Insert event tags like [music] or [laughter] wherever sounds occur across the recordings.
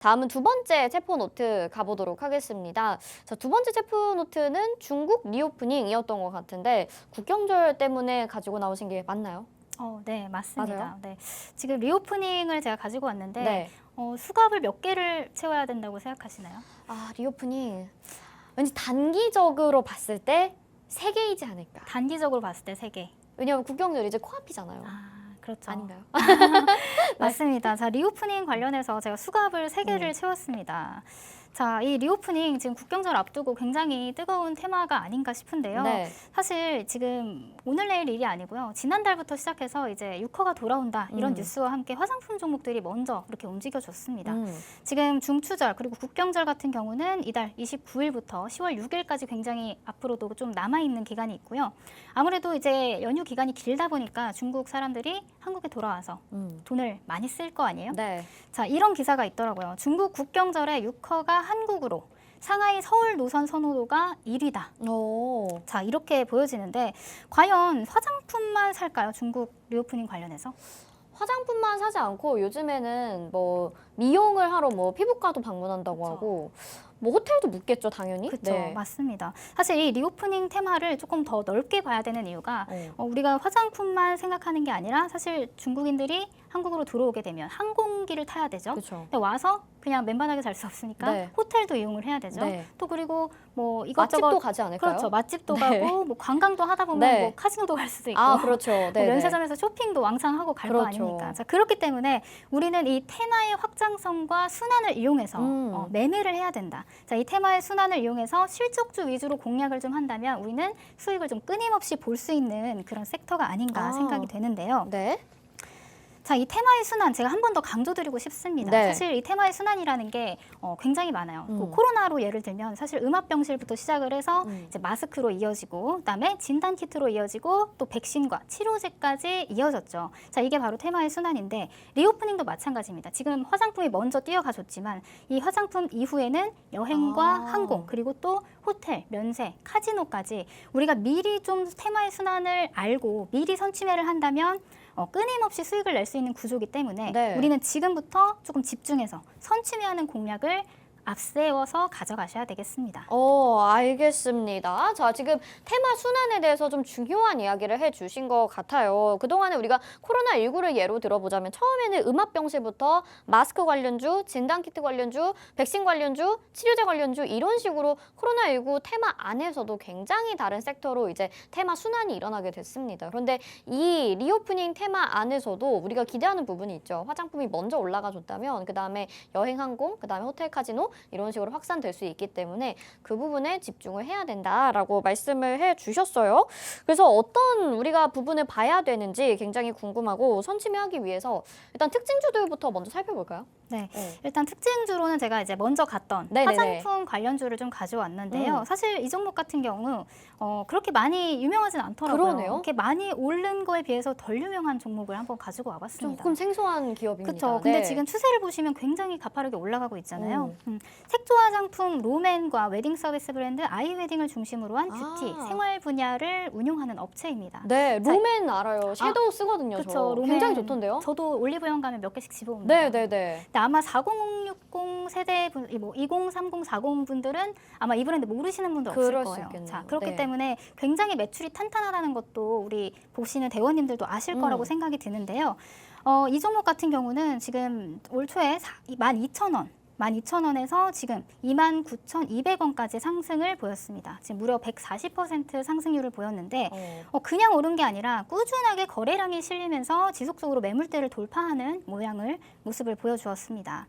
다음은 두 번째 체포 노트 가보도록 하겠습니다. 자, 두 번째 체포 노트는 중국 리오프닝이었던 것 같은데 국경절 때문에 가지고 나오신 게 맞나요? 어, 네, 맞습니다. 맞아요? 네. 지금 리오프닝을 제가 가지고 왔는데 네. 어, 수갑을 몇 개를 채워야 된다고 생각하시나요? 아, 리오프닝. 왠지 단기적으로 봤을 때 세 개이지 않을까. 단기적으로 봤을 때 세 개. 왜냐면 국경절 이제 코앞이잖아요. 아, 그렇죠. 아닌가요? [laughs] [laughs] 맞습니다. 자, 리오프닝 관련해서 제가 수갑을 세 개를 음. 채웠습니다. 자, 이 리오프닝 지금 국경절 앞두고 굉장히 뜨거운 테마가 아닌가 싶은데요. 네. 사실 지금 오늘 내일 일이 아니고요. 지난달부터 시작해서 이제 유커가 돌아온다 이런 음. 뉴스와 함께 화장품 종목들이 먼저 이렇게 움직여줬습니다. 음. 지금 중추절 그리고 국경절 같은 경우는 이달 29일부터 10월 6일까지 굉장히 앞으로도 좀 남아 있는 기간이 있고요. 아무래도 이제 연휴 기간이 길다 보니까 중국 사람들이 한국에 돌아와서 음. 돈을 많이 쓸 거 아니에요? 네. 자, 이런 기사가 있더라고요. 중국 국경절에 유커가 한국으로 상하이 서울 노선 선호도가 1위다. 오. 자, 이렇게 보여지는데 과연 화장품만 살까요? 중국 리오프닝 관련해서? 화장품만 사지 않고 요즘에는 뭐 미용을 하러 뭐 피부과도 방문한다고 그쵸. 하고 뭐 호텔도 묵겠죠 당연히. 그렇죠. 네. 맞습니다. 사실 이 리오프닝 테마를 조금 더 넓게 봐야 되는 이유가 어. 어, 우리가 화장품만 생각하는 게 아니라 사실 중국인들이 한국으로 들어오게 되면 항공기를 타야 되죠. 근데 와서 그냥 맨바닥에 잘수 없으니까 네. 호텔도 이용을 해야 되죠. 네. 또 그리고 뭐 이것저것 맛집도 가지 않을까요? 그렇죠. 맛집도 네. 가고 뭐 관광도 하다 보면 네. 뭐 카지노도 갈 수도 있고 아 그렇죠. 뭐 네. 면세점에서 쇼핑도 왕창 하고 갈거 그렇죠. 아닙니까? 자, 그렇기 때문에 우리는 이 테마의 확장성과 순환을 이용해서 음. 어, 매매를 해야 된다. 자, 이 테마의 순환을 이용해서 실적주 위주로 공략을 좀 한다면 우리는 수익을 좀 끊임없이 볼 수 있는 그런 섹터가 아닌가 아. 생각이 되는데요. 네. 자, 이 테마의 순환 제가 한 번 더 강조드리고 싶습니다. 네. 사실 이 테마의 순환이라는 게 어, 굉장히 많아요. 음. 그 코로나로 예를 들면 사실 음압 병실부터 시작을 해서 음. 이제 마스크로 이어지고 그다음에 진단 키트로 이어지고 또 백신과 치료제까지 이어졌죠. 자, 이게 바로 테마의 순환인데 리오프닝도 마찬가지입니다. 지금 화장품이 먼저 뛰어가줬지만 이 화장품 이후에는 여행과 아. 항공 그리고 또 호텔, 면세, 카지노까지 우리가 미리 좀 테마의 순환을 알고 미리 선취매를 한다면 어, 끊임없이 수익을 낼 수 있는 구조이기 때문에 네. 우리는 지금부터 조금 집중해서 선취매하는 공략을 앞세워서 가져가셔야 되겠습니다. 어, 알겠습니다. 자, 지금 테마 순환에 대해서 좀 중요한 이야기를 해 주신 것 같아요. 그동안에 우리가 코로나19를 예로 들어보자면 처음에는 음압병실부터 마스크 관련주, 진단키트 관련주, 백신 관련주, 치료제 관련주 이런 식으로 코로나19 테마 안에서도 굉장히 다른 섹터로 이제 테마 순환이 일어나게 됐습니다. 그런데 이 리오프닝 테마 안에서도 우리가 기대하는 부분이 있죠. 화장품이 먼저 올라가 줬다면 그 다음에 여행 항공, 그 다음에 호텔 카지노 이런 식으로 확산될 수 있기 때문에 그 부분에 집중을 해야 된다라고 말씀을 해 주셨어요. 그래서 어떤 우리가 부분을 봐야 되는지 굉장히 궁금하고 선취매하기 위해서 일단 특징주들부터 먼저 살펴볼까요? 네. 네. 일단 특징주로는 제가 이제 먼저 갔던 네네네. 화장품 관련주를 좀 가져왔는데요. 음. 사실 이 종목 같은 경우 어, 그렇게 많이 유명하진 않더라고요. 그러네요. 이렇게 많이 오른 거에 비해서 덜 유명한 종목을 한번 가지고 와봤습니다. 조금 생소한 기업입니다. 그렇죠. 근데 네. 지금 추세를 보시면 굉장히 가파르게 올라가고 있잖아요. 오. 음, 색조 화장품 로맨과 웨딩 서비스 브랜드 아이웨딩을 중심으로 한 아. 뷰티, 생활 분야를 운용하는 업체입니다. 네, 자, 로맨 알아요. 섀도우 쓰거든요. 그쵸, 저. 로맨. 굉장히 좋던데요. 저도 올리브영 가면 몇 개씩 집어옵니다. 네, 네, 네. 근데 아마 4060 세대 분, 뭐 2030, 40 분들은 아마 이 브랜드 모르시는 분들 없을 수 거예요. 있겠네요. 자, 그렇기 네. 때문에 굉장히 매출이 탄탄하다는 것도 우리 보시는 대원님들도 아실 음. 거라고 생각이 드는데요. 어, 이 종목 같은 경우는 지금 올 초에 12,000원 12,000원에서 지금 29,200원까지 상승을 보였습니다. 지금 무려 140% 상승률을 보였는데 어. 어, 그냥 오른 게 아니라 꾸준하게 거래량이 실리면서 지속적으로 매물대를 돌파하는 모양을 모습을 보여주었습니다.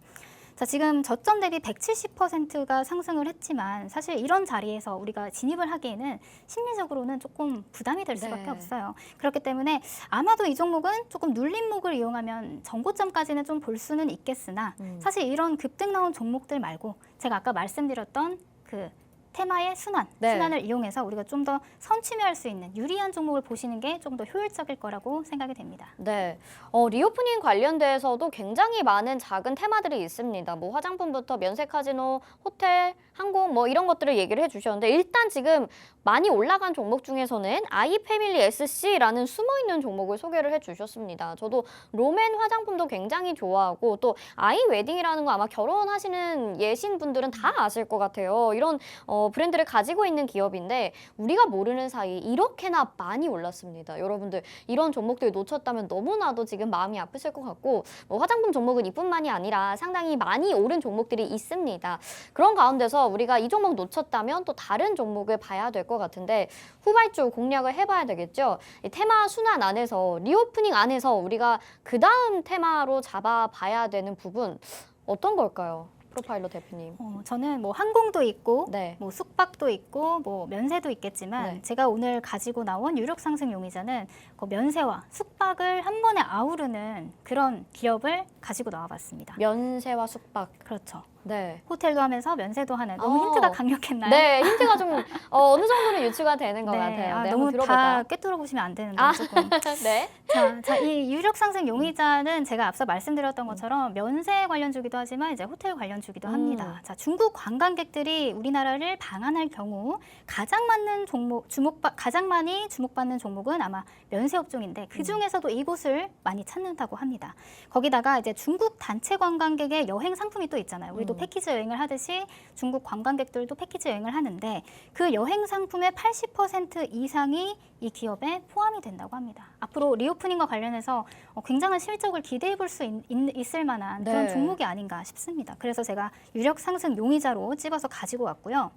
자, 지금 저점 대비 170%가 상승을 했지만 사실 이런 자리에서 우리가 진입을 하기에는 심리적으로는 조금 부담이 될 수밖에 네. 없어요. 그렇기 때문에 아마도 이 종목은 조금 눌림목을 이용하면 전고점까지는 좀 볼 수는 있겠으나 음. 사실 이런 급등 나온 종목들 말고 제가 아까 말씀드렸던 그 테마의 순환, 네. 순환을 이용해서 우리가 좀 더 선취매할 수 있는 유리한 종목을 보시는 게 좀 더 효율적일 거라고 생각이 됩니다. 네, 어, 리오프닝 관련돼서도 굉장히 많은 작은 테마들이 있습니다. 뭐 화장품부터 면세 카지노, 호텔, 항공 뭐 이런 것들을 얘기를 해주셨는데 일단 지금 많이 올라간 종목 중에서는 아이 패밀리 SC라는 숨어 있는 종목을 소개를 해주셨습니다. 저도 롬앤 화장품도 굉장히 좋아하고 또 아이 웨딩이라는 거 아마 결혼하시는 예신 분들은 다 아실 것 같아요. 이런 어, 브랜드를 가지고 있는 기업인데 우리가 모르는 사이 이렇게나 많이 올랐습니다. 여러분들 이런 종목들 놓쳤다면 너무나도 지금 마음이 아프실 것 같고 뭐 화장품 종목은 이뿐만이 아니라 상당히 많이 오른 종목들이 있습니다. 그런 가운데서 우리가 이 종목 놓쳤다면 또 다른 종목을 봐야 될 것 같은데 후발주 공략을 해봐야 되겠죠. 이 테마 순환 안에서 리오프닝 안에서 우리가 그 다음 테마로 잡아봐야 되는 부분 어떤 걸까요? 프로파일러 대표님. 어, 저는 뭐 항공도 있고 네. 뭐 숙박도 있고 뭐 면세도 있겠지만 네. 제가 오늘 가지고 나온 유력 상승 용의자는 그 면세와 숙박을 한 번에 아우르는 그런 기업을 가지고 나와봤습니다. 면세와 숙박. 그렇죠. 네. 호텔도 하면서 면세도 하는 너무 어. 힌트가 강력했나요? 네, 힌트가 좀 어, 어느 정도는 유추가 되는 것 네, 같아요. 아, 네, 너무 한번 다 들어볼까요? 꿰뚫어 보시면 안 되는데 아. 조금. [laughs] 네. 자, 자, 이 유력 상승 용의자는 제가 앞서 말씀드렸던 것처럼 면세 관련 주기도 하지만 이제 호텔 관련 주기도 음. 합니다. 자, 중국 관광객들이 우리나라를 방한할 경우 가장 많은 종목 주목 가장 많이 주목받는 종목은 아마 면세 업종인데 그 중에서도 이곳을 많이 찾는다고 합니다. 거기다가 이제 중국 단체 관광객의 여행 상품이 또 있잖아요. 우리 도 음. 패키지 여행을 하듯이 중국 관광객들도 패키지 여행을 하는데 그 여행 상품의 80% 이상이 이 기업에 포함이 된다고 합니다. 앞으로 리오프닝과 관련해서 어, 굉장한 실적을 기대해 볼 수 있을 만한 그런 네. 종목이 아닌가 싶습니다. 그래서 제가 유력 상승 용의자로 집어서 가지고 왔고요.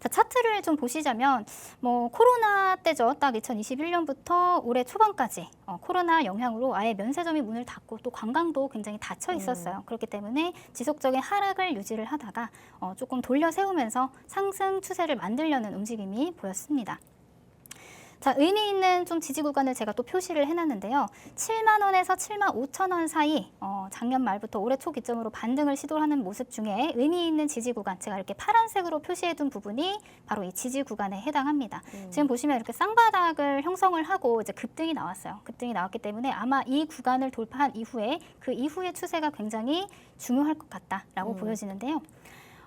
자, 차트를 좀 보시자면 뭐 코로나 때죠. 딱 2021년부터 올해 초반까지 어, 코로나 영향으로 아예 면세점이 문을 닫고 또 관광도 굉장히 닫혀 있었어요. 그렇기 때문에 지속적인 하락을 유지를 하다가 어, 조금 돌려 세우면서 상승 추세를 만들려는 움직임이 보였습니다. 자, 의미 있는 좀 지지 구간을 제가 또 표시를 해놨는데요. 7만 원에서 7만 5천 원 사이 어, 작년 말부터 올해 초 기점으로 반등을 시도하는 모습 중에 의미 있는 지지 구간 제가 이렇게 파란색으로 표시해둔 부분이 바로 이 지지 구간에 해당합니다. 음. 지금 보시면 이렇게 쌍바닥을 형성을 하고 이제 급등이 나왔어요. 급등이 나왔기 때문에 아마 이 구간을 돌파한 이후에 그 이후의 추세가 굉장히 중요할 것 같다라고 음. 보여지는데요.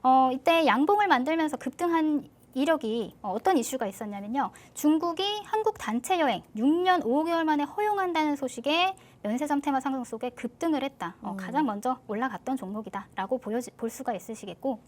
어, 이때 양봉을 만들면서 급등한 이력이 어, 어떤 이슈가 있었냐면요. 중국이 한국 단체 여행 6년 5개월 만에 허용한다는 소식에 면세점 테마 상승 속에 급등을 했다. 어, 음. 가장 먼저 올라갔던 종목이다라고 보여지, 볼 수가 있으시겠고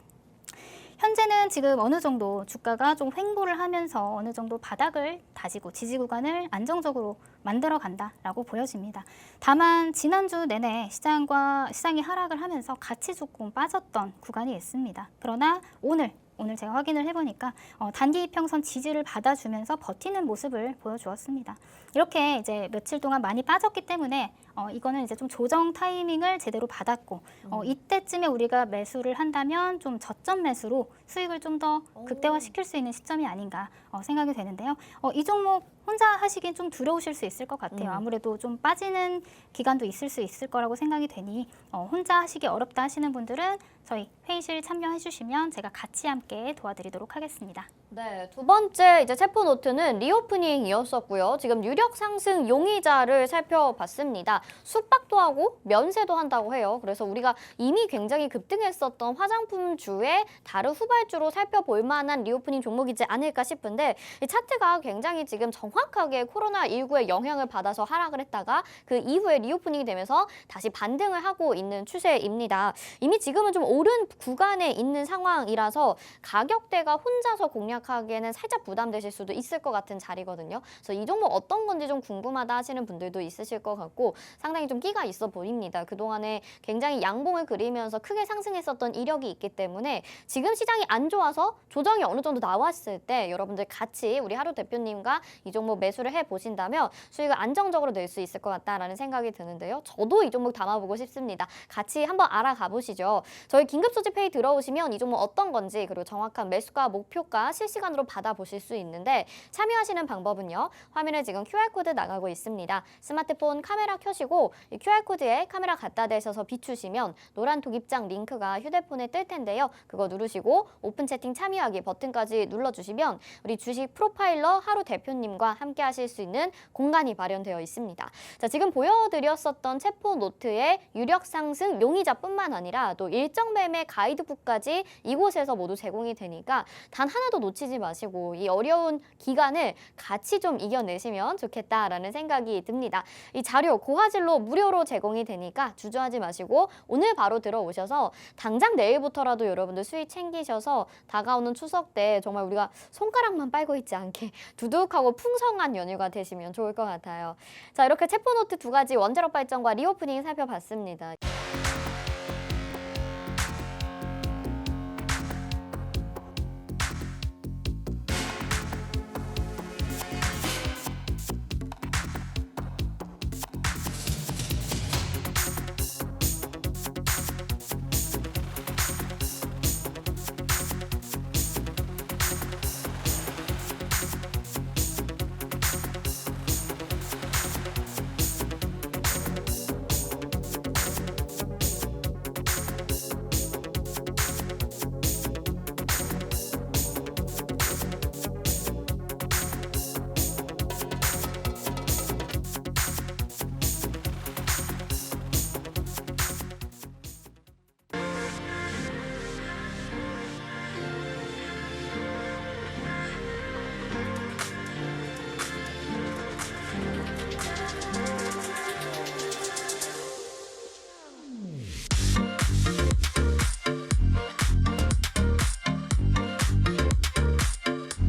현재는 지금 어느 정도 주가가 좀 횡보를 하면서 어느 정도 바닥을 다지고 지지 구간을 안정적으로 만들어 간다라고 보여집니다. 다만 지난주 내내 시장과 시장이 하락을 하면서 같이 조금 빠졌던 구간이 있습니다. 그러나 오늘 오늘 제가 확인을 해보니까 어, 단기 이평선 지지를 받아주면서 버티는 모습을 보여주었습니다. 이렇게 이제 며칠 동안 많이 빠졌기 때문에 어, 이거는 이제 좀 조정 타이밍을 제대로 받았고 어, 이때쯤에 우리가 매수를 한다면 좀 저점 매수로 수익을 좀더 오. 극대화시킬 수 있는 시점이 아닌가 어, 생각이 되는데요. 어, 이 종목 혼자 하시긴 좀 두려우실 수 있을 것 같아요. 음. 아무래도 좀 빠지는 기간도 있을 수 있을 거라고 생각이 되니 어, 혼자 하시기 어렵다 하시는 분들은 저희 회의실 참여해 주시면 제가 같이 함께 도와드리도록 하겠습니다. 네, 두 번째 이제 체포 노트는 리오프닝이었었고요. 지금 유력 상승 용의자를 살펴봤습니다. 숙박도 하고 면세도 한다고 해요. 그래서 우리가 이미 굉장히 급등했었던 화장품주의 다른 후발주로 살펴볼 만한 리오프닝 종목이지 않을까 싶은데 이 차트가 굉장히 지금 정 확하게 코로나19의 영향을 받아서 하락을 했다가 그 이후에 리오프닝이 되면서 다시 반등을 하고 있는 추세입니다. 이미 지금은 좀 오른 구간에 있는 상황이라서 가격대가 혼자서 공략하기에는 살짝 부담되실 수도 있을 것 같은 자리거든요. 그래서 이 종목 어떤 건지 좀 궁금하다 하시는 분들도 있으실 것 같고 상당히 좀 끼가 있어 보입니다. 그동안에 굉장히 양봉을 그리면서 크게 상승했었던 이력이 있기 때문에 지금 시장이 안 좋아서 조정이 어느 정도 나왔을 때 여러분들 같이 우리 하루 대표님과 이 종목 매수를 해 보신다면 수익을 안정적으로 낼 수 있을 것 같다라는 생각이 드는데요. 저도 이 종목 담아보고 싶습니다. 같이 한번 알아가 보시죠. 저희 긴급 소집 회의 들어오시면 이 종목 어떤 건지 그리고 정확한 매수가 목표가 실시간으로 받아보실 수 있는데 참여하시는 방법은요. 화면에 지금 QR코드 나가고 있습니다. 스마트폰 카메라 켜시고 이 QR코드에 카메라 갖다 대셔서 비추시면 노란 독입장 링크가 휴대폰에 뜰 텐데요. 그거 누르시고 오픈 채팅 참여하기 버튼까지 눌러주시면 우리 주식 프로파일러 하루 대표님과 함께 하실 수 있는 공간이 마련되어 있습니다. 자, 지금 보여드렸었던 체포 노트의 유력 상승 용의자뿐만 아니라 또 일정 매매 가이드북까지 이곳에서 모두 제공이 되니까 단 하나도 놓치지 마시고 이 어려운 기간을 같이 좀 이겨내시면 좋겠다라는 생각이 듭니다. 이 자료 고화질로 무료로 제공이 되니까 주저하지 마시고 오늘 바로 들어오셔서 당장 내일부터라도 여러분들 수익 챙기셔서 다가오는 추석 때 정말 우리가 손가락만 빨고 있지 않게 [laughs] 두둑하고 풍성한 연휴가 되시면 좋을 것 같아요. 자, 이렇게 체포노트 두 가지 원자력 발전과 리오프닝 살펴봤습니다.